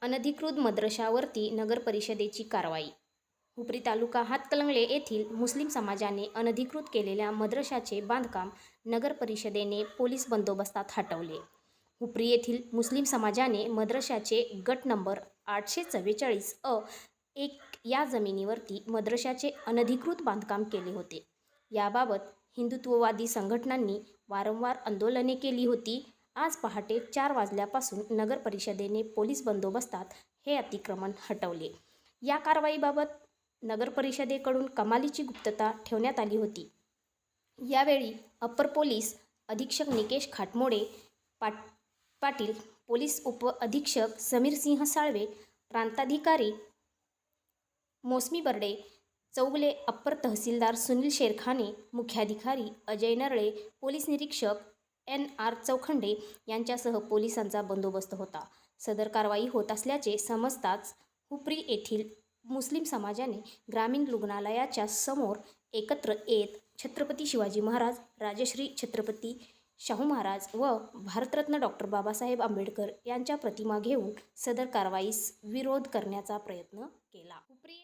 अनधिकृत मद्रशावरती नगरपरिषदेची कारवाई. हुपरी तालुका हातकलंगले येथील मुस्लिम समाजाने अनधिकृत केलेल्या मद्रशाचे बांधकाम नगर परिषदेने पोलीस बंदोबस्तात हटवले. हुपरी येथील मुस्लिम समाजाने मद्रशाचे गट नंबर आठशे चव्वेचाळीस अ एक या जमिनीवरती मद्रशाचे अनधिकृत बांधकाम केले होते. याबाबत हिंदुत्ववादी संघटनांनी वारंवार आंदोलने केली होती. आज पहाटे चार वाजल्यापासून नगर परिषदेने पोलीस बंदोबस्तात हे अतिक्रमण हटवले. या कारवाईबाबत नगर परिषदेकडून कमालीची गुप्तता ठेवण्यात आली होती. यावेळी अप्पर पोलीस अधीक्षक निकेश खाटमोडे पाट पाटील पोलीस उप अधीक्षक समीर सिंह साळवे प्रांताधिकारी मोसमी बर्डे चौगले अप्पर तहसीलदार सुनील शेरखाने मुख्याधिकारी अजय नरळे पोलीस निरीक्षक एन आर चौखंडे यांच्यासह पोलिसांचा बंदोबस्त होता. सदर कारवाई होत असल्याचे समजताच हुपरी येथील मुस्लिम समाजाने ग्रामीण रुग्णालयाच्या समोर एकत्र येत छत्रपती शिवाजी महाराज राजश्री छत्रपती शाहू महाराज व भारतरत्न डॉक्टर बाबासाहेब आंबेडकर यांच्या प्रतिमा घेऊन सदर कारवाईस विरोध करण्याचा प्रयत्न केला. हुपरी